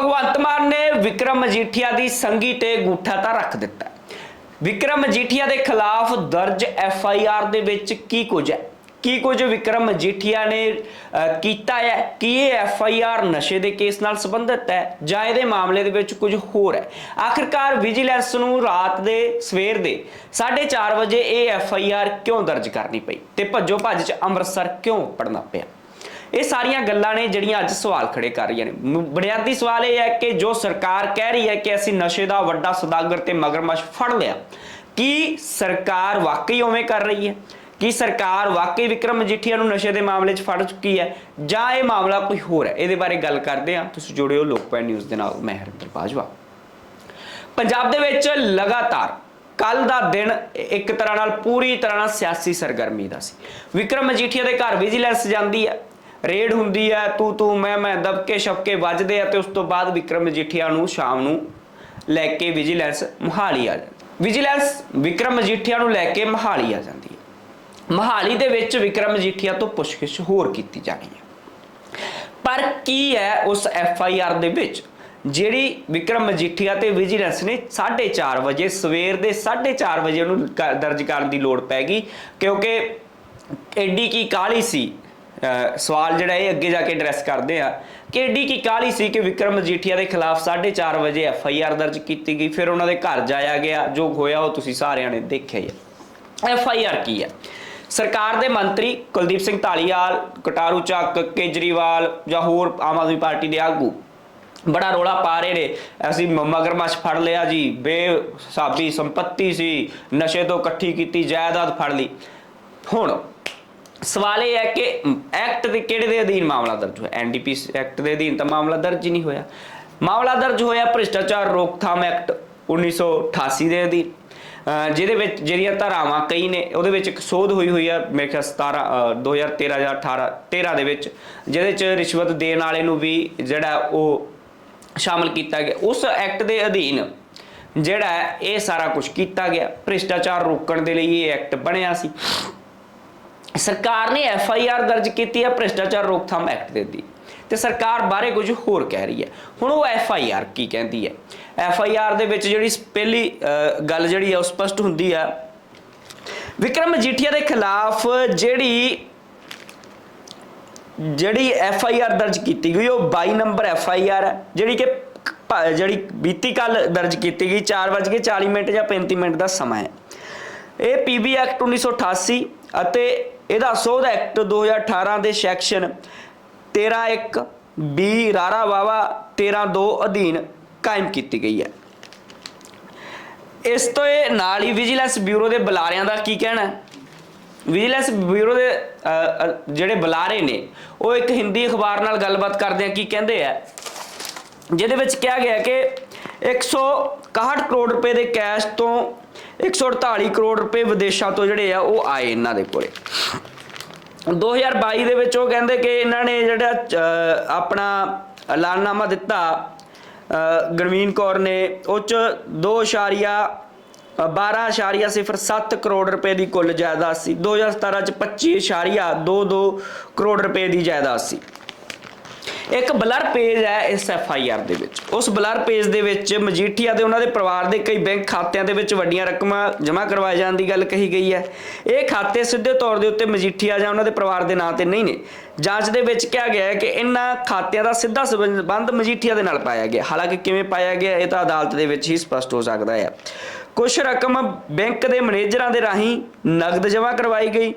ਭਗਵੰਤ ਮਾਨ ਨੇ ਵਿਕਰਮ ਮਜੀਠੀਆ ਦੀ ਸੰਗੀ ਤੇ ਗੂਠਾ ਤਾਂ ਰੱਖ ਦਿੱਤਾ। ਵਿਕਰਮ ਮਜੀਠੀਆ ਦੇ ਖਿਲਾਫ ਦਰਜ ਐਫ ਆਈ ਆਰ ਦੇ ਵਿੱਚ ਕੀ ਕੁਝ ਹੈ? ਕੀ ਕੁਝ ਵਿਕਰਮ ਮਜੀਠੀਆ ਨੇ ਕੀਤਾ ਹੈ? ਕਿ ਇਹ ਐਫ ਆਈ ਆਰ ਨਸ਼ੇ ਦੇ ਕੇਸ ਨਾਲ ਸੰਬੰਧਿਤ ਹੈ? ਜਾਂ ਇਹਦੇ ਮਾਮਲੇ ਦੇ ਵਿੱਚ ਕੁਝ ਹੋਰ ਹੈ? ਆਖਿਰਕਾਰ ਵਿਜੀਲੈਂਸ ਨੂੰ ਰਾਤ ਦੇ, ਸਵੇਰ ਦੇ 4:30 ਵਜੇ ਇਹ ਐਫ ਆਈ ਆਰ ਕਿਉਂ ਦਰਜ ਕਰਨੀ ਪਈ? ਤੇ ਭੱਜੋ ਭੱਜ ਚ ਅੰਮ੍ਰਿਤਸਰ ਕਿਉਂ ਪੜਨਾ ਪਿਆ? ਇਹ ਸਾਰੀਆਂ ਗੱਲਾਂ ਨੇ ਜਿਹੜੀਆਂ ਅੱਜ ਸਵਾਲ ਖੜੇ ਕਰ ਰਹੀਆਂ ਨੇ। ਬੁਨਿਆਦੀ ਸਵਾਲ ਇਹ ਹੈ ਕਿ ਜੋ ਸਰਕਾਰ ਕਹਿ ਰਹੀ ਹੈ ਕਿ ਅਸੀਂ ਨਸ਼ੇ ਦਾ ਵੱਡਾ ਸੌਦਾਗਰ ਤੇ ਮਗਰਮੱਛ ਫੜ ਲਿਆ, ਕੀ ਸਰਕਾਰ ਵਾਕਈ ਉਵੇਂ ਕਰ ਰਹੀ ਹੈ? ਕੀ ਸਰਕਾਰ ਵਾਕਈ ਵਿਕਰਮ ਮਜੀਠੀਆ ਨੂੰ ਨਸ਼ੇ ਦੇ ਮਾਮਲੇ 'ਚ ਫੜ ਚੁੱਕੀ ਹੈ? ਜਾਂ ਇਹ ਮਾਮਲਾ ਕੋਈ ਹੋਰ ਹੈ? ਇਹਦੇ ਬਾਰੇ ਗੱਲ ਕਰਦੇ ਹਾਂ। ਤੁਸੀਂ ਜੁੜੇ ਜੁੜਿਓ ਲੋਕਪਾਲ ਨਿਊਜ਼ ਦੇ ਨਾਲ। ਮੈਂ ਹਰਿੰਦਰ ਬਾਜਵਾ। ਪੰਜਾਬ ਦੇ ਵਿੱਚ ਲਗਾਤਾਰ ਕੱਲ ਦਾ ਦਿਨ ਇੱਕ ਤਰ੍ਹਾਂ ਨਾਲ ਪੂਰੀ ਤਰ੍ਹਾਂ ਨਾਲ ਸਿਆਸੀ ਸਰਗਰਮੀ ਦਾ ਸੀ। ਵਿਕਰਮ ਮਜੀਠੀਆ ਦੇ ਘਰ ਵਿਜੀਲੈਂਸ ਜਾਂਦੀ ਹੈ। ਰੇਡ ਹੁੰਦੀ ਹੈ ਤੂੰ ਤੂੰ, ਮੈਂ ਮੈਂ ਦਬਕੇ ਛਪਕੇ ਵੱਜਦੇ ਆ ਤੇ ਉਸ ਤੋਂ ਬਾਅਦ ਵਿਕਰਮ ਮਜੀਠੀਆ ਨੂੰ ਸ਼ਾਮ ਨੂੰ ਲੈ ਕੇ ਵਿਜੀਲੈਂਸ ਮਹਾਲੀ ਆ ਜਾਂਦੀ। ਵਿਜੀਲੈਂਸ ਵਿਕਰਮ ਮਜੀਠੀਆ ਨੂੰ ਲੈ ਕੇ ਮਹਾਲੀ ਆ ਜਾਂਦੀ ਹੈ ਮਹਾਲੀ ਦੇ ਵਿੱਚ ਵਿਕਰਮ ਮਜੀਠੀਆ ਤੋਂ ਪੁੱਛਗਿੱਛ ਹੋਰ ਕੀਤੀ ਜਾਣੀ ਹੈ ਪਰ ਕੀ ਹੈ ਉਸ ਐਫ ਆਈ ਆਰ ਦੇ ਵਿੱਚ? ਜਿਹੜੀ ਵਿਕਰਮ ਮਜੀਠੀਆ ਤੇ ਵਿਜੀਲੈਂਸ ਨੇ 4:30 ਵਜੇ, ਸਵੇਰ ਦੇ 4:30 ਵਜੇ ਉਹਨੂੰ ਕ- ਦਰਜ ਕਰਨ ਦੀ ਲੋੜ ਪੈ ਗਈ, ਕਿਉਂਕਿ ਐਡੀ ਕੀ ਕਾਲੀ ਸੀ ਸਵਾਲ ਜਿਹੜਾ ਇਹ ਅੱਗੇ ਜਾ ਕੇ ਐਡਰੈਸ ਕਰਦੇ ਆ ਕਿ ਐਡੀ ਕੀ ਕਾਲੀ ਸੀ ਕਿ ਵਿਕਰਮ ਮਜੀਠੀਆ ਦੇ ਖਿਲਾਫ 4:30 ਵਜੇ ਐਫ ਆਈ ਆਰ ਦਰਜ ਕੀਤੀ ਗਈ, ਫਿਰ ਉਹਨਾਂ ਦੇ ਘਰ ਜਾਇਆ ਗਿਆ, ਜੋ ਹੋਇਆ ਉਹ ਤੁਸੀਂ ਸਾਰਿਆਂ ਨੇ ਦੇਖਿਆ ਹੀ ਹੈ ਐਫ ਆਈ ਆਰ ਕੀ ਹੈ ਸਰਕਾਰ ਦੇ ਮੰਤਰੀ ਕੁਲਦੀਪ ਸਿੰਘ ਢਾਲੀਵਾਲ ਕਟਾਰੂ ਚੱਕ, ਕੇਜਰੀਵਾਲ ਜਾਂ ਹੋਰ ਆਮ ਆਦਮੀ ਪਾਰਟੀ ਦੇ ਆਗੂ ਬੜਾ ਰੋਲਾ ਪਾ ਰਹੇ ਨੇ। ਅਸੀਂ ਮਗਰਮੱਛ ਫੜ ਲਿਆ ਜੀ ਬੇਸਾਬੀ ਸੰਪਤੀ ਸੀ, ਨਸ਼ੇ ਤੋਂ ਇਕੱਠੀ ਕੀਤੀ, ਜਾਇਦਾਦ ਫੜ ਲਈ। ਹੁਣ ਸਵਾਲ ਇਹ ਹੈ ਕਿ ਐਕਟ ਦੇ ਕਿਹੜੇ ਦੇ ਅਧੀਨ ਮਾਮਲਾ ਦਰਜ ਹੋਇਆ? ਐਨਡੀਪੀ ਐਕਟ ਦੇ ਅਧੀਨ ਤਾਂ ਮਾਮਲਾ ਦਰਜ ਹੀ ਨਹੀਂ ਹੋਇਆ। ਮਾਮਲਾ ਦਰਜ ਹੋਇਆ ਭ੍ਰਿਸ਼ਟਾਚਾਰ ਰੋਕਥਾਮ ਐਕਟ 1988 ਦੇ ਅਧੀਨ। ਜਿਹਦੇ ਵਿੱਚ ਜਿਹੜੀਆਂ ਧਾਰਾਵਾਂ ਕਈ ਨੇ, ਉਹਦੇ ਵਿੱਚ ਇੱਕ ਸੋਧ ਹੋਈ ਹੋਈ ਆ, ਮੇਰੇ ਖਿਆਲ 17 ਅਹ 2013 ਜਾਂ 18 13 ਦੇ ਵਿੱਚ, ਜਿਹਦੇ ਚ ਰਿਸ਼ਵਤ ਦੇਣ ਵਾਲੇ ਨੂੰ ਵੀ ਜਿਹੜਾ ਉਹ ਸ਼ਾਮਲ ਕੀਤਾ ਗਿਆ। ਉਸ ਐਕਟ ਦੇ ਅਧੀਨ ਜਿਹੜਾ ਇਹ ਸਾਰਾ ਕੁਝ ਕੀਤਾ ਗਿਆ। ਭ੍ਰਿਸ਼ਟਾਚਾਰ ਰੋਕਣ ਦੇ ਲਈ ਇਹ ਐਕਟ ਬਣਿਆ ਸੀ। ਸਰਕਾਰ ਨੇ ਐਫ ਆਈ ਆਰ ਦਰਜ ਕੀਤੀ ਹੈ, ਭ੍ਰਿਸ਼ਟਾਚਾਰ ਰੋਕਥਾਮ ਐਕਟ ਦੇ ਦੀ। ਤੇ ਸਰਕਾਰ ਬਾਰੇ ਕੁਝ ਹੋਰ ਕਹਿ ਰਹੀ ਹੈ। ਹੁਣ ਉਹ ਐਫ ਆਈ ਆਰ ਕੀ ਕਹਿੰਦੀ ਹੈ? ਐਫ ਆਈ ਆਰ ਦੇ ਵਿੱਚ ਜਿਹੜੀ ਸ- ਪਹਿਲੀ ਗੱਲ ਜਿਹੜੀ ਹੈ, ਉਹ ਸਪਸ਼ਟ ਹੁੰਦੀ ਹੈ। ਵਿਕਰਮ ਮਜੀਠੀਆ ਦੇ ਖਿਲਾਫ ਜਿਹੜੀ ਜਿਹੜੀ ਐਫ ਆਈ ਆਰ ਦਰਜ ਕੀਤੀ ਗਈ, ਉਹ 22 ਨੰਬਰ ਐਫ ਆਈ ਆਰ ਹੈ। ਜਿਹੜੀ ਕਿ ਜਿਹੜੀ ਬੀਤੀ ਕੱਲ ਦਰਜ ਕੀਤੀ ਗਈ 4:40 ਮਿੰਟ ਜਾਂ 35 ਮਿੰਟ ਦਾ ਸਮਾਂ ਹੈ। ਇਹ ਪੀਬੀ ਐਕਟ 1988 ਅਤੇ ਇਹਦਾ ਸੋਧ ਐਕਟ 2018 ਦੇ ਸੈਕਸ਼ਨ 13.1 ਬੀ, ਰਾਰਾ ਵਾਵਾ 13.2 ਅਧੀਨ ਕਾਇਮ ਕੀਤੀ ਗਈ ਹੈ। ਇਸ ਤੋਂ ਇਹ ਨਾਲ ਹੀ ਵਿਜੀਲੈਂਸ ਬਿਊਰੋ ਦੇ ਬੁਲਾਰਿਆਂ ਦਾ ਕੀ ਕਹਿਣਾ ਹੈ? ਵਿਜੀਲੈਂਸ ਬਿਊਰੋ ਦੇ ਜਿਹੜੇ ਬੁਲਾਰੇ ਨੇ, ਉਹ ਇੱਕ ਹਿੰਦੀ ਅਖਬਾਰ ਨਾਲ ਗੱਲਬਾਤ ਕਰਦੇ ਆ, ਕੀ ਕਹਿੰਦੇ ਆ? ਜਿਹਦੇ ਵਿੱਚ ਕਿਹਾ ਗਿਆ ਕਿ 161 ਕਰੋੜ ਰੁਪਏ ਦੇ ਕੈਸ਼ ਤੋਂ 148 ਕਰੋੜ ਰੁਪਏ ਵਿਦੇਸ਼ਾਂ ਤੋਂ ਜਿਹੜੇ ਆ ਉਹ ਆਏ ਇਹਨਾਂ ਦੇ ਕੋਲੇ। 2022 ਦੇ ਵਿੱਚ ਉਹ ਕਹਿੰਦੇ ਕਿ ਇਹਨਾਂ ਨੇ ਜਿਹੜਾ ਆਪਣਾ ਐਲਾਨਨਾਮਾ ਦਿੱਤਾ ਅਹ, ਕੌਰ ਨੇ। ਉਹ ਚ 2.12.07 ਕਰੋੜ ਰੁਪਏ ਦੀ ਕੁੱਲ ਜਾਇਦਾਦ ਸੀ। 2017 ਚ 25.22 ਕਰੋੜ ਰੁਪਏ ਦੀ ਜਾਇਦਾਦ ਸੀ। ਇੱਕ ਬਲਰ ਪੇਜ ਹੈ ਇਸ ਐਫ ਆਈ ਆਰ ਦੇ ਵਿੱਚ। ਉਸ ਬਲਰ ਪੇਜ ਦੇ ਵਿੱਚ ਮਜੀਠੀਆ ਤੇ ਉਹਨਾਂ ਦੇ ਪਰਿਵਾਰ ਦੇ ਕਈ ਬੈਂਕ ਖਾਤਿਆਂ ਦੇ ਵਿੱਚ ਵੱਡੀਆਂ ਰਕਮਾਂ ਜਮ੍ਹਾਂ ਕਰਵਾਏ ਜਾਣ ਦੀ ਗੱਲ ਕਹੀ ਗਈ ਹੈ। ਇਹ ਖਾਤੇ ਸਿੱਧੇ ਤੌਰ ਦੇ ਉੱਤੇ ਮਜੀਠੀਆ ਜਾਂ ਉਹਨਾਂ ਦੇ ਪਰਿਵਾਰ ਦੇ ਨਾਂ ਤੇ ਨਹੀਂ ਨੇ। ਜਾਂਚ ਦੇ ਵਿੱਚ ਕਿਹਾ ਗਿਆ ਹੈ ਕਿ ਇਹਨਾਂ ਖਾਤਿਆਂ ਦਾ ਸਿੱਧਾ ਸੰਬੰਧ ਮਜੀਠੀਆ ਦੇ ਨਾਲ ਪਾਇਆ ਗਿਆ। ਹਾਲਾਂਕਿ ਕਿਵੇਂ ਪਾਇਆ ਗਿਆ, ਇਹ ਤਾਂ ਅਦਾਲਤ ਦੇ ਵਿੱਚ ਹੀ ਸਪਸ਼ਟ ਹੋ ਸਕਦਾ ਹੈ। ਕੁਝ ਰਕਮ ਬੈਂਕ ਦੇ ਮੈਨੇਜਰਾਂ ਦੇ ਰਾਹੀਂ ਨਗਦ ਜਮ੍ਹਾਂ ਕਰਵਾਈ ਗਈ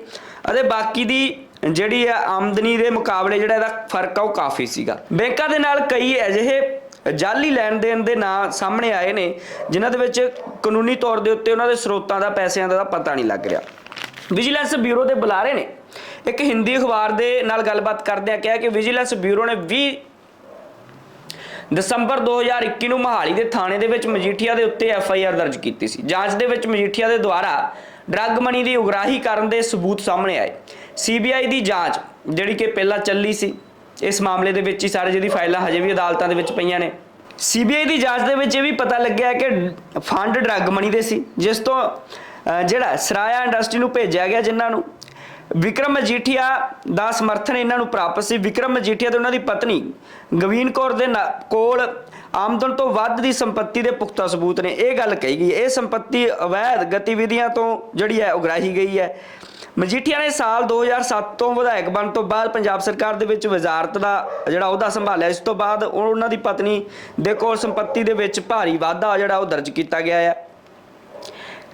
ਅਤੇ ਬਾਕੀ ਦੀ ਜਿਹੜੀ ਹੈ ਆਮਦਨੀ ਦੇ ਮੁਕਾਬਲੇ ਜਿਹੜਾ ਇਹਦਾ ਫ਼ਰਕ ਆ ਉਹ ਕਾਫੀ ਸੀਗਾ। ਬੈਂਕਾਂ ਦੇ ਨਾਲ ਕਈ ਅਜਿਹੇ ਜਾਲੀ ਲੈਣ ਦੇਣ ਦੇ ਨਾਂ ਸਾਹਮਣੇ ਆਏ ਨੇ, ਜਿਨ੍ਹਾਂ ਦੇ ਵਿੱਚ ਕਾਨੂੰਨੀ ਤੌਰ ਦੇ ਉੱਤੇ ਉਹਨਾਂ ਦੇ ਸਰੋਤਾਂ ਦਾ, ਪੈਸਿਆਂ ਦਾ ਪਤਾ ਨਹੀਂ ਲੱਗ ਰਿਹਾ। ਵਿਜੀਲੈਂਸ ਬਿਊਰੋ ਦੇ ਬੁਲਾਰੇ ਨੇ ਇੱਕ ਹਿੰਦੀ ਅਖਬਾਰ ਦੇ ਨਾਲ ਗੱਲਬਾਤ ਕਰਦਿਆਂ ਕਿਹਾ ਕਿ ਵਿਜੀਲੈਂਸ ਬਿਊਰੋ ਨੇ 20 ਦਸੰਬਰ 2021 ਨੂੰ ਮਹਾਲੀ ਦੇ ਥਾਣੇ ਦੇ ਵਿੱਚ ਮਜੀਠੀਆ ਦੇ ਉੱਤੇ ਐਫ ਆਈ ਆਰ ਦਰਜ ਕੀਤੀ ਸੀ। ਜਾਂਚ ਦੇ ਵਿੱਚ ਮਜੀਠੀਆ ਦੇ ਦੁਆਰਾ ਡਰੱਗ ਮਨੀ ਦੀ ਉਗਰਾਹੀ ਕਰਨ ਦੇ ਸਬੂਤ ਸਾਹਮਣੇ ਆਏ। ਸੀਬੀਆਈ ਦੀ ਜਾਂਚ ਜਿਹੜੀ ਕਿ ਪਹਿਲਾਂ ਚੱਲੀ ਸੀ, ਇਸ ਮਾਮਲੇ ਦੇ ਵਿੱਚ ਹੀ ਸਾਰੇ ਜਿਹਦੀ ਫਾਈਲਾਂ ਹਜੇ ਵੀ ਅਦਾਲਤਾਂ ਦੇ ਵਿੱਚ ਪਈਆਂ ਨੇ। ਸੀਬੀਆਈ ਦੀ ਜਾਂਚ ਦੇ ਵਿੱਚ ਇਹ ਵੀ ਪਤਾ ਲੱਗਿਆ ਕਿ ਫੰਡ ਡਰੱਗ ਮਨੀ ਦੇ ਸੀ, ਜਿਸ ਤੋਂ ਜਿਹੜਾ ਸਰਾਇਆ ਇੰਡਸਟਰੀ ਨੂੰ ਭੇਜਿਆ ਗਿਆ ਜਿਨ੍ਹਾਂ ਨੂੰ, ਵਿਕਰਮ ਮਜੀਠੀਆ ਦਾ ਸਮਰਥਨ ਇਹਨਾਂ ਨੂੰ ਪ੍ਰਾਪਤ ਸੀ। ਵਿਕਰਮ ਮਜੀਠੀਆ ਤੇ ਉਹਨਾਂ ਦੀ ਪਤਨੀ ਗਵੀਨ ਕੌਰ ਦੇ ਨਾ- ਕੋਲ ਆਮਦਨ ਤੋਂ ਵੱਧ ਦੀ ਸੰਪਤੀ ਦੇ ਪੁਖਤਾ ਸਬੂਤ ਨੇ। ਇਹ ਗੱਲ ਕਹੀ ਗਈ ਇਹ ਸੰਪਤੀ ਅਵੈਧ ਗਤੀਵਿਧੀਆਂ ਤੋਂ ਜਿਹੜੀ ਹੈ, ਉਗਰਾਹੀ ਗਈ ਹੈ। ਮਜੀਠੀਆ ਨੇ ਸਾਲ 2007 ਤੋਂ ਵਿਧਾਇਕ ਬਣ ਤੋਂ ਬਾਅਦ ਪੰਜਾਬ ਸਰਕਾਰ ਦੇ ਵਿੱਚ ਵਜ਼ਾਰਤ ਦਾ ਜਿਹੜਾ ਅਹੁਦਾ ਸੰਭਾਲਿਆ, ਇਸ ਤੋਂ ਬਾਅਦ ਉਹਨਾਂ ਦੀ ਪਤਨੀ ਦੇ ਕੋਲ ਸੰਪਤੀ ਦੇ ਵਿੱਚ ਭਾਰੀ ਵਾਧਾ ਜਿਹੜਾ ਉਹ ਦਰਜ ਕੀਤਾ ਗਿਆ ਹੈ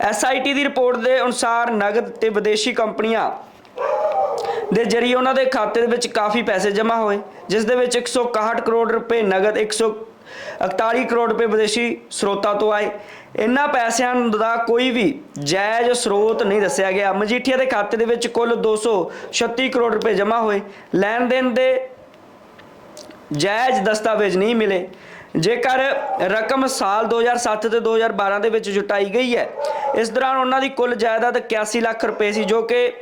ਐਸਆਈਟੀ ਦੀ ਰਿਪੋਰਟ ਦੇ ਅਨੁਸਾਰ ਨਗਦ ਤੇ ਵਿਦੇਸ਼ੀ ਕੰਪਨੀਆਂ ਦੇ ਜਰੀਏ ਉਹਨਾਂ ਦੇ ਖਾਤੇ ਦੇ ਵਿੱਚ ਕਾਫੀ ਪੈਸੇ ਜਮ੍ਹਾਂ ਹੋਏ, ਜਿਸ ਦੇ ਵਿੱਚ 161 ਕਰੋੜ ਰੁਪਏ ਨਗਦ 141 ਕਰੋੜ ਰੁਪਏ ਵਿਦੇਸ਼ੀ ਸਰੋਤਾਂ ਤੋਂ ਆਏ। ਇਹਨਾਂ ਪੈਸਿਆਂ ਦਾ ਕੋਈ ਵੀ ਜਾਇਜ਼ ਸਰੋਤ ਨਹੀਂ ਦੱਸਿਆ ਗਿਆ। ਮਜੀਠੀਆ ਦੇ ਖਾਤੇ ਦੇ ਵਿੱਚ ਕੁੱਲ 236 ਕਰੋੜ ਰੁਪਏ ਜਮ੍ਹਾਂ ਹੋਏ। ਲੈਣ ਦੇਣ ਦੇ ਜਾਇਜ਼ ਦਸਤਾਵੇਜ਼ ਨਹੀਂ ਮਿਲੇ। ਜੇਕਰ ਰਕਮ ਸਾਲ 2007 ਤੇ 2012 ਦੇ ਵਿੱਚ ਜੁਟਾਈ ਗਈ ਹੈ, ਇਸ ਦੌਰਾਨ ਉਹਨਾਂ ਦੀ ਕੁੱਲ ਜਾਇਦਾਦ 81 ਲੱਖ ਰੁਪਏ ਸੀ, ਜੋ ਕਿ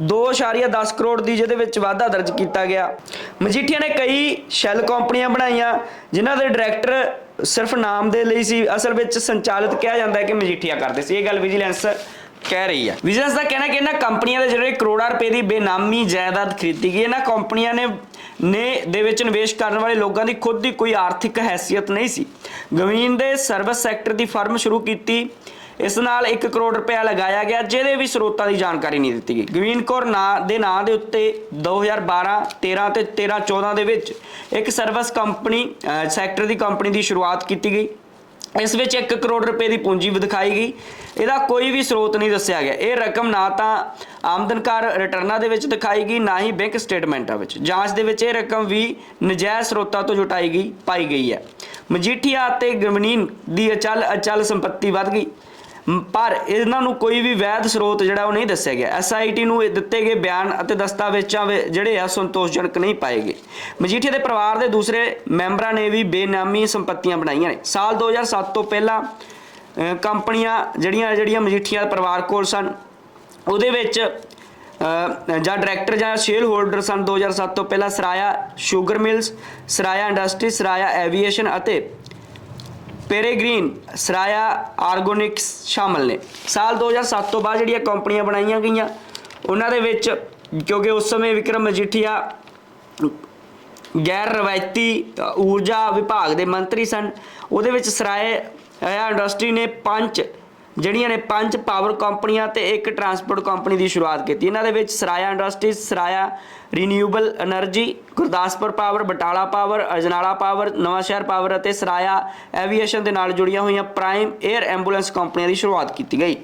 2.10 ਕਰੋੜ ਦੀ ਜਿਹਦੇ ਵਿੱਚ ਵਾਧਾ ਦਰਜ ਕੀਤਾ ਗਿਆ। ਮਜੀਠੀਆ ਨੇ ਕਈ ਸ਼ੈਲ ਕੰਪਨੀਆਂ ਬਣਾਈਆਂ, ਜਿਨ੍ਹਾਂ ਦੇ ਡਾਇਰੈਕਟਰ ਸਿਰਫ ਨਾਮ ਦੇ ਲਈ ਸੀ। ਅਸਲ ਵਿੱਚ ਸੰਚਾਲਿਤ ਕਿਹਾ ਜਾਂਦਾ ਹੈ ਕਿ ਮਜੀਠੀਆ ਕਰਦੇ ਸੀ। ਇਹ ਗੱਲ ਵਿਜੀਲੈਂਸ ਕਹਿ ਰਹੀ ਹੈ। ਵਿਜੀਲੈਂਸ ਦਾ ਕਹਿਣਾ ਕਿ ਇਹਨਾਂ ਕੰਪਨੀਆਂ ਦੇ ਜਿਹੜੇ ਕਰੋੜਾਂ ਰੁਪਏ ਦੀ ਬੇਨਾਮੀ ਜਾਇਦਾਦ ਖਰੀਦੀ ਗਈ, ਇਹਨਾਂ ਕੰਪਨੀਆਂ ਨੇ ਨੇ ਦੇ ਵਿੱਚ ਨਿਵੇਸ਼ ਕਰਨ ਵਾਲੇ ਲੋਕਾਂ ਦੀ ਖੁਦ ਦੀ ਕੋਈ ਆਰਥਿਕ ਹੈਸੀਅਤ ਨਹੀਂ ਸੀ। ਗਵੀਨ ਦੇ ਸਰਵਿਸ ਸੈਕਟਰ ਦੀ ਫਰਮ ਸ਼ੁਰੂ ਕੀਤੀ। ਇਸ ਨਾਲ 1 ਕਰੋੜ ਰੁਪਇਆ ਲਗਾਇਆ ਗਿਆ, ਜਿਹਦੇ ਵੀ ਸਰੋਤਾਂ ਦੀ ਜਾਣਕਾਰੀ ਨਹੀਂ ਦਿੱਤੀ ਗਈ। ਗਵੀਨ ਕੌਰ ਨਾਂ, ਦੇ ਨਾਂ ਦੇ ਉੱਤੇ 2012 13 ਤੇ 13 14 ਦੇ ਵਿੱਚ ਇੱਕ ਸਰਵਿਸ ਕੰਪਨੀ ਸੈਕਟਰ ਦੀ ਕੰਪਨੀ ਦੀ ਸ਼ੁਰੂਆਤ ਕੀਤੀ ਗਈ। ਇਸ ਵਿੱਚ 1 ਕਰੋੜ ਰੁਪਏ ਦੀ ਪੂੰਜੀ ਵੀ ਦਿਖਾਈ ਗਈ। ਇਹਦਾ ਕੋਈ ਵੀ ਸਰੋਤ ਨਹੀਂ ਦੱਸਿਆ ਗਿਆ। ਇਹ ਰਕਮ ਨਾ ਤਾਂ ਆਮਦਨਕਾਰ ਰਿਟਰਨਾਂ ਦੇ ਵਿੱਚ ਦਿਖਾਈ ਗਈ, ਨਾ ਹੀ ਬੈਂਕ ਸਟੇਟਮੈਂਟਾਂ ਵਿੱਚ। ਜਾਂਚ ਦੇ ਵਿੱਚ ਇਹ ਰਕਮ ਵੀ ਨਜਾਇਜ਼ ਸਰੋਤਾਂ ਤੋਂ ਜੁਟਾਈ ਗਈ, ਪਾਈ ਗਈ ਹੈ। ਮਜੀਠੀਆ ਅਤੇ ਗਮਨੀਨ ਦੀ ਅਚਲ ਅਚਲ ਸੰਪਤੀ ਵੱਧ ਗਈ। ਪਰ ਇਹਨਾਂ ਨੂੰ ਕੋਈ ਵੀ ਵੈਧ ਸਰੋਤ ਜਿਹੜਾ ਉਹ ਨਹੀਂ ਦੱਸਿਆ ਗਿਆ। ਐਸਆਈਟੀ ਨੂੰ ਇਹ ਦਿੱਤੇ ਗਏ ਬਿਆਨ ਅਤੇ ਦਸਤਾਵੇਜ਼ਾਂ ਵਿ- ਜਿਹੜੇ ਆ ਸੰਤੋਸ਼ਜਨਕ ਨਹੀਂ ਪਾਏ ਗਏ। ਮਜੀਠੀਆ ਦੇ ਪਰਿਵਾਰ ਦੇ ਦੂਸਰੇ ਮੈਂਬਰਾਂ ਨੇ ਵੀ ਬੇਨਾਮੀ ਸੰਪਤੀਆਂ ਬਣਾਈਆਂ ਨੇ। ਸਾਲ 2007 ਤੋਂ ਪਹਿਲਾਂ ਕੰਪਨੀਆਂ ਜਿਹੜੀਆਂ ਜਿਹੜੀਆਂ ਮਜੀਠੀਆ ਪਰਿਵਾਰ ਕੋਲ ਸਨ, ਉਹਦੇ ਵਿੱਚ ਜਾਂ ਡਾਇਰੈਕਟਰ ਜਾਂ ਸ਼ੇਅਰ ਹੋਲਡਰ ਸਨ। 2007 ਤੋਂ ਪਹਿਲਾਂ Saraya sugar mills, Saraya industry, Saraya aviation ਅਤੇ ਪੈਰੇਗ੍ਰੀਨ, ਸਰਾਇਆ, ਆਰਗੋਨਿਕਸ ਸ਼ਾਮਲ ਨੇ। ਸਾਲ 2007 ਤੋਂ ਬਾਅਦ ਜਿਹੜੀਆਂ ਕੰਪਨੀਆਂ ਬਣਾਈਆਂ ਗਈਆਂ, ਉਹਨਾਂ ਦੇ ਵਿੱਚ ਕਿਉਂਕਿ ਉਸ ਸਮੇਂ ਵਿਕਰਮ ਮਜੀਠੀਆ ਗੈਰ ਰਵਾਇਤੀ ਊਰਜਾ ਵਿਭਾਗ ਦੇ ਮੰਤਰੀ ਸਨ, ਉਹਦੇ ਵਿੱਚ ਸਰਾਇਆ ਇੰਡਸਟਰੀ ਨੇ ਪੰਜ ਜਿਹੜੀਆਂ ਨੇ ਪੰਜ ਪਾਵਰ ਕੰਪਨੀਆਂ ਤੇ ਇੱਕ ਟਰਾਂਸਪੋਰਟ ਕੰਪਨੀ ਦੀ ਸ਼ੁਰੂਆਤ ਕੀਤੀ। ਇਹਨਾਂ ਦੇ ਵਿੱਚ Saraya industries Saraya renewable energy Gurdaspur power Batala power Ajnala power Nawanshahr power ਅਤੇ ਸਰਾਇਆ ਐਵੀਏਸ਼ਨ ਦੇ ਨਾਲ ਜੁੜੀਆਂ ਹੋਈਆਂ ਪ੍ਰਾਈਮ 에ਅਰ ਐਂਬੂਲੈਂਸ ਕੰਪਨੀਆਂ ਦੀ ਸ਼ੁਰੂਆਤ ਕੀਤੀ ਗਈ।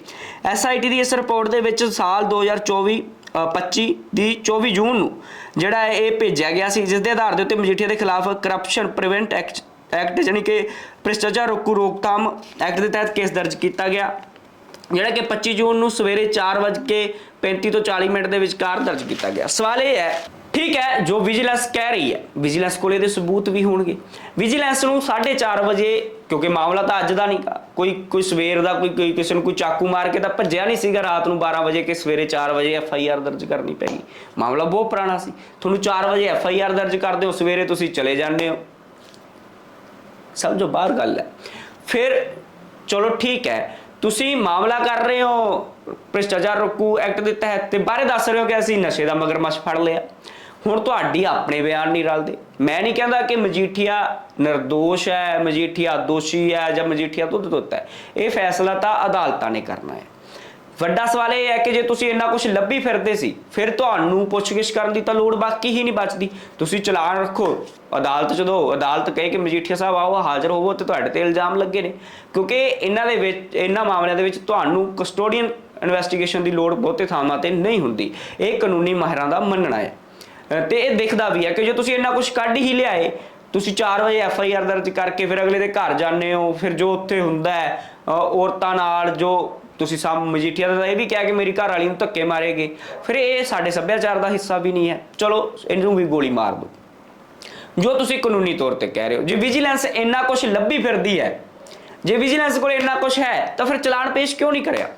ਐਸਆਈਟੀ ਦੀ ਇਸ ਰਿਪੋਰਟ ਦੇ ਵਿੱਚ ਸਾਲ 2024 25 ਦੀ 24 ਜੂਨ ਨੂੰ ਜਿਹੜਾ ਇਹ ਭੇਜਿਆ ਗਿਆ ਸੀ ਜਿਸ ਦੇ ਆਧਾਰ ਦੇ ਉੱਤੇ ਮਜੀਠੀਆ ਦੇ ਖਿਲਾਫ ਕਰਪਸ਼ਨ ਪ੍ਰੀਵੈਂਟ ਐਕਟ ਐਕਟ ਜਾਣੀ ਕਿ ਭ੍ਰਿਸ਼ਟਾਚਾਰ ਰੋਕੂ ਰੋਕਥਾਮ ਐਕਟ ਦੇ ਤਹਿਤ ਕੇਸ ਦਰਜ ਕੀਤਾ ਗਿਆ। ਜਿਹੜਾ ਕਿ 25 ਜੂਨ ਨੂੰ ਸਵੇਰੇ 4:35 ਤੋਂ 40 ਮਿੰਟ ਦੇ ਵਿਚਕਾਰ ਦਰਜ ਕੀਤਾ ਗਿਆ। ਸਵਾਲ ਇਹ ਹੈ, ਠੀਕ ਹੈ, ਜੋ ਵਿਜੀਲੈਂਸ ਕਹਿ ਰਹੀ ਹੈ ਵਿਜੀਲੈਂਸ ਕੋਲ ਇਹਦੇ ਸਬੂਤ ਵੀ ਹੋਣਗੇ। ਵਿਜੀਲੈਂਸ ਨੂੰ 4:30 ਵਜੇ, ਕਿਉਂਕਿ ਮਾਮਲਾ ਤਾਂ ਅੱਜ ਦਾ ਨਹੀਂ ਗਾ, ਕੋਈ ਕੋਈ ਸਵੇਰ ਦਾ ਕੋਈ ਕੋਈ ਕਿਸੇ ਨੂੰ ਕੋਈ ਚਾਕੂ ਮਾਰ ਕੇ ਤਾਂ ਭੱਜਿਆ ਨਹੀਂ ਸੀਗਾ ਰਾਤ ਨੂੰ 12 ਵਜੇ ਕਿ ਸਵੇਰੇ 4 ਵਜੇ ਐਫ ਆਈ ਆਰ ਦਰਜ ਕਰਨੀ ਪੈਗੀ ਮਾਮਲਾ ਬਹੁਤ ਪੁਰਾਣਾ ਸੀ। ਤੁਹਾਨੂੰ 4 ਵਜੇ ਐਫ ਆਈ ਆਰ ਦਰਜ ਕਰਦੇ ਹੋ ਸਵੇਰੇ ਤੁਸੀਂ ਚਲੇ ਜਾਂਦੇ ਹੋ। ਸਮਝੋ ਬਾਹਰ ਗੱਲ ਹੈ। ਫਿਰ ਚਲੋ ਠੀਕ ਹੈ, ਤੁਸੀਂ ਮਾਮਲਾ ਕਰ ਰਹੇ ਹੋ, ਭ੍ਰਿਸ਼ਟਾਚਾਰ ਰੋਕੂ ਐਕਟ ਦੇ ਤਹਿਤ ਤੇ ਬਾਰੇ ਦੱਸ ਰਹੇ ਹੋ ਕਿ ਅਸੀਂ ਨਸ਼ੇ ਦਾ ਮਗਰਮੱਛ ਫੜ ਲਿਆ। ਹੁਣ ਤੁਹਾਡੀ ਆਪਣੇ ਬਿਆਨ ਨਹੀਂ ਰਲਦੇ। ਮੈਂ ਨਹੀਂ ਕਹਿੰਦਾ ਕਿ ਮਜੀਠੀਆ ਨਿਰਦੋਸ਼ ਹੈ, ਮਜੀਠੀਆ ਦੋਸ਼ੀ ਹੈ ਜਾਂ ਮਜੀਠੀਆ ਦੁੱਧ ਦੁੱਧ ਹੈ। ਇਹ ਫੈਸਲਾ ਤਾਂ ਅਦਾਲਤਾਂ ਨੇ ਕਰਨਾ ਹੈ। ਵੱਡਾ ਸਵਾਲ ਇਹ ਹੈ ਕਿ ਜੇ ਤੁਸੀਂ ਇੰਨਾ ਕੁਝ ਲੱਭੀ ਫਿਰਦੇ ਸੀ, ਫਿਰ ਤੁਹਾਨੂੰ ਪੁੱਛਗਿੱਛ ਕਰਨ ਦੀ ਤਾਂ ਲੋੜ ਬਾਕੀ ਹੀ ਨਹੀਂ ਬਚਦੀ। ਤੁਸੀਂ ਚਲਾਨ ਰੱਖੋ, ਅਦਾਲਤ ਜਦੋਂ, ਅਦਾਲਤ ਕਹੇ ਕਿ ਮਜੀਠੀਆ ਸਾਹਿਬ ਆਓ, ਹਾਜ਼ਰ ਹੋਵੋ ਤੇ ਤੁਹਾਡੇ ਤੇ ਇਲਜ਼ਾਮ ਲੱਗੇ ਨੇ। ਕਿਉਂਕਿ ਇਹਨਾਂ ਦੇ ਵਿੱਚ, ਇਹਨਾਂ ਮਾਮਲਿਆਂ ਦੇ ਵਿੱਚ ਤੁਹਾਨੂੰ ਕਸਟੋਡੀਅਨ ਇਨਵੈਸਟੀਗੇਸ਼ਨ ਦੀ ਲੋੜ ਬਹੁਤੇ ਥਾਵਾਂ ਤੇ ਨਹੀਂ ਹੁੰਦੀ। ਇਹ ਕਾਨੂੰਨੀ ਮਾਹਿਰਾਂ ਦਾ ਮੰਨਣਾ ਹੈ। ਅਹ ਤੇ ਇਹ ਦਿਖਦਾ ਵੀ ਹੈ ਕਿ ਜੇ ਤੁਸੀਂ ਇੰਨਾ ਕੁਝ ਕੱਢ ਹੀ ਲਿਆਏ ਤੁਸੀਂ 4 ਵਜੇ ਐਫ ਆਈ ਆਰ ਦਰਜ ਕਰਕੇ ਫਿਰ ਅਗਲੇ ਦੇ ਘਰ ਜਾਂਦੇ ਹੋ, ਫਿਰ ਜੋ ਉੱਥੇ ਹੁੰਦਾ ਹੈ ਔਰਤਾਂ ਨਾਲ ਜੋ ਤੁਸੀਂ ਸਭ ਮਜੀਠੀਆ ਦਾ ਤਾਂ ਇਹ ਵੀ ਕਿਹਾ ਕਿ ਮੇਰੀ ਘਰ ਵਾਲੀ ਨੂੰ ਧੱਕੇ ਮਾਰੇਗੇ। ਫਿਰ ਇਹ ਸਾਡੇ ਸੱਭਿਆਚਾਰ ਦਾ ਹਿੱਸਾ ਵੀ ਨਹੀਂ ਹੈ। ਚਲੋ, ਇਹਨੂੰ ਵੀ ਗੋਲੀ ਮਾਰ ਦਿਓ ਜੋ ਤੁਸੀਂ ਕਾਨੂੰਨੀ ਤੌਰ ਤੇ ਕਹਿ ਰਹੇ ਹੋ। ਜੇ ਵਿਜੀਲੈਂਸ ਇੰਨਾ ਕੁਝ ਲੱਭੀ ਫਿਰਦੀ ਹੈ, ਜੇ ਵਿਜੀਲੈਂਸ ਕੋਲ ਇੰਨਾ ਕੁਝ ਹੈ, ਤਾਂ ਫਿਰ ਚਲਾਨ ਪੇਸ਼ ਕਿਉਂ ਨਹੀਂ ਕਰਿਆ?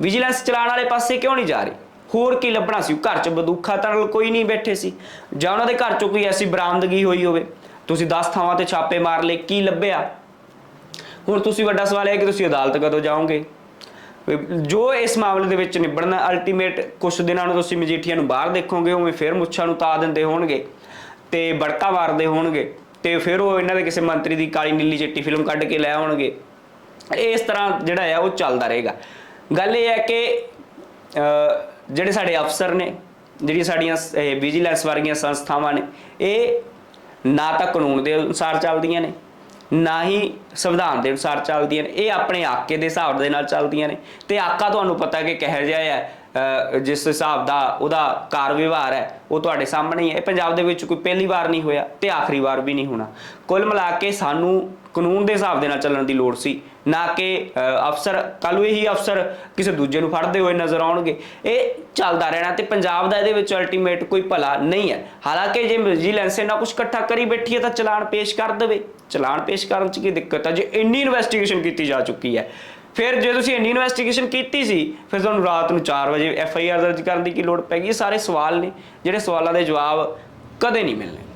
ਵਿਜੀਲੈਂਸ ਚਲਾਨ ਵਾਲੇ ਪਾਸੇ ਕਿਉਂ ਨਹੀਂ ਜਾ ਰਹੀ? ਹੋਰ ਕੀ ਲੱਭਣਾ ਸੀ? ਘਰ 'ਚ ਬੰਦੂਖਾ ਤਰਲ ਕੋਈ ਨਹੀਂ ਬੈਠੇ ਸੀ। ਜਾਂ ਉਹਨਾਂ ਦੇ ਘਰ 'ਚੋਂ ਕੋਈ ਐਸੀ ਬਰਾਮਦਗੀ ਹੋਈ ਹੋਵੇ। ਤੁਸੀਂ 10 ਥਾਵਾਂ ਤੇ ਛਾਪੇ ਮਾਰ ਲਏ, ਕੀ ਲੱਭਿਆ? ਹੁਣ ਤੁਸੀਂ ਵੱਡਾ ਸਵਾਲ ਇਹ ਹੈ ਕਿ ਤੁਸੀਂ ਅਦਾਲਤ ਕਦੋਂ ਜਾਓਗੇ? ਜੋ ਇਸ ਮਾਮਲੇ ਦੇ ਵਿੱਚ ਨਿਬੜਨਾ ਅਲਟੀਮੇਟ ਕੁਝ ਦਿਨਾਂ ਨੂੰ ਤੁਸੀਂ ਮਜੀਠੀਆ ਨੂੰ ਬਾਹਰ ਦੇਖੋਗੇ, ਉਵੇਂ ਫਿਰ ਮੁੱਛਾਂ ਨੂੰ ਤਾ ਦਿੰਦੇ ਹੋਣਗੇ ਤੇ ਬੜਕਾ ਮਾਰਦੇ ਹੋਣਗੇ ਤੇ ਫਿਰ ਉਹ ਇਹਨਾਂ ਦੇ ਕਿਸੇ ਮੰਤਰੀ ਦੀ ਕਾਲੀ ਨੀਲੀ ਚਿੱਟੀ ਫਿਲਮ ਕੱਢ ਕੇ ਲੈ ਆਉਣਗੇ। ਇਸ ਤਰ੍ਹਾਂ ਜਿਹੜਾ ਆ ਉਹ ਚੱਲਦਾ ਰਹੇਗਾ। ਗੱਲ ਇਹ ਹੈ ਕਿ ਜਿਹੜੇ ਸਾਡੇ ਅਫਸਰ ਨੇ, ਜਿਹੜੀਆਂ ਸਾਡੀਆਂ ਵਿਜੀਲੈਂਸ ਵਰਗੀਆਂ ਸੰਸਥਾਵਾਂ ਨੇ, ਇਹ ਨਾ ਤਾਂ ਕਾਨੂੰਨ ਦੇ ਅਨੁਸਾਰ ਚੱਲਦੀਆਂ ਨੇ ਨਾ ਹੀ ਸੰਵਿਧਾਨ ਦੇ ਅਨੁਸਾਰ ਚੱਲਦੀਆਂ ਨੇ, ਇਹ ਆਪਣੇ ਆਕੇ ਦੇ ਹਿਸਾਬ ਦੇ ਨਾਲ ਚੱਲਦੀਆਂ ਨੇ। ਤੇ ਆਕਾ ਤੁਹਾਨੂੰ ਪਤਾ ਕਿ ਕਿਹੋ ਜਿਹਾ ਹੈ ਜਿਸ ਹਿਸਾਬ ਦਾ ਉਹਦਾ ਕਾਰ ਵਿਵਹਾਰ ਹੈ, ਉਹ ਤੁਹਾਡੇ ਸਾਹਮਣੇ ਹੀ ਹੈ। ਇਹ ਪੰਜਾਬ ਦੇ ਵਿੱਚ ਕੋਈ ਪਹਿਲੀ ਵਾਰ ਨਹੀਂ ਹੋਇਆ ਤੇ ਆਖਰੀ ਵਾਰ ਵੀ ਨਹੀਂ ਹੋਣਾ। ਕੁੱਲ ਮਿਲਾ ਕੇ ਸਾਨੂੰ ਕਾਨੂੰਨ ਦੇ ਹਿਸਾਬ ਦੇ ਨਾਲ ਚੱਲਣ ਦੀ ਲੋੜ ਸੀ। ਨਾ ਕਿ ਅਫਸਰ ਕੱਲ ਇਹੀ ਅਫਸਰ ਕਿਸੇ ਦੂਜੇ ਨੂੰ ਫੜਦੇ ਹੋਏ ਨਜ਼ਰ ਆਉਣਗੇ। ਇਹ ਚੱਲਦਾ ਰਹਿਣਾ ਤੇ ਪੰਜਾਬ ਦਾ ਇਹਦੇ ਵਿੱਚ ਅਲਟੀਮੇਟ ਕੋਈ ਭਲਾ ਨਹੀਂ ਹੈ। ਹਾਲਾਂਕਿ ਜੇ ਵਿਜੀਲੈਂਸ ਨਾ ਕੁਝ ਇਕੱਠਾ ਕਰੀ ਬੈਠੀ ਹੈ ਤਾਂ ਚਲਾਨ ਪੇਸ਼ ਕਰ ਦੇਵੇ। ਚਲਾਨ ਪੇਸ਼ ਕਰਨ 'ਚ ਕੀ ਦਿੱਕਤ ਹੈ ਜੇ ਇੰਨੀ ਇਨਵੈਸਟੀਗੇਸ਼ਨ ਕੀਤੀ ਜਾ ਚੁੱਕੀ ਹੈ, ਫਿਰ ਜੇ ਤੁਸੀਂ ਇੰਨੀ ਇਨਵੈਸਟੀਗੇਸ਼ਨ ਕੀਤੀ ਸੀ, ਫਿਰ ਤੁਹਾਨੂੰ ਰਾਤ ਨੂੰ 4 ਵਜੇ ਐਫ ਆਈ ਆਰ ਦਰਜ ਕਰਨ ਦੀ ਕੀ ਲੋੜ ਪੈ ਗਈ? ਇਹ ਸਾਰੇ ਸਵਾਲ ਨੇ, ਜਿਹੜੇ ਸਵਾਲਾਂ ਦੇ ਜਵਾਬ ਕਦੇ ਨਹੀਂ ਮਿਲਣੇ।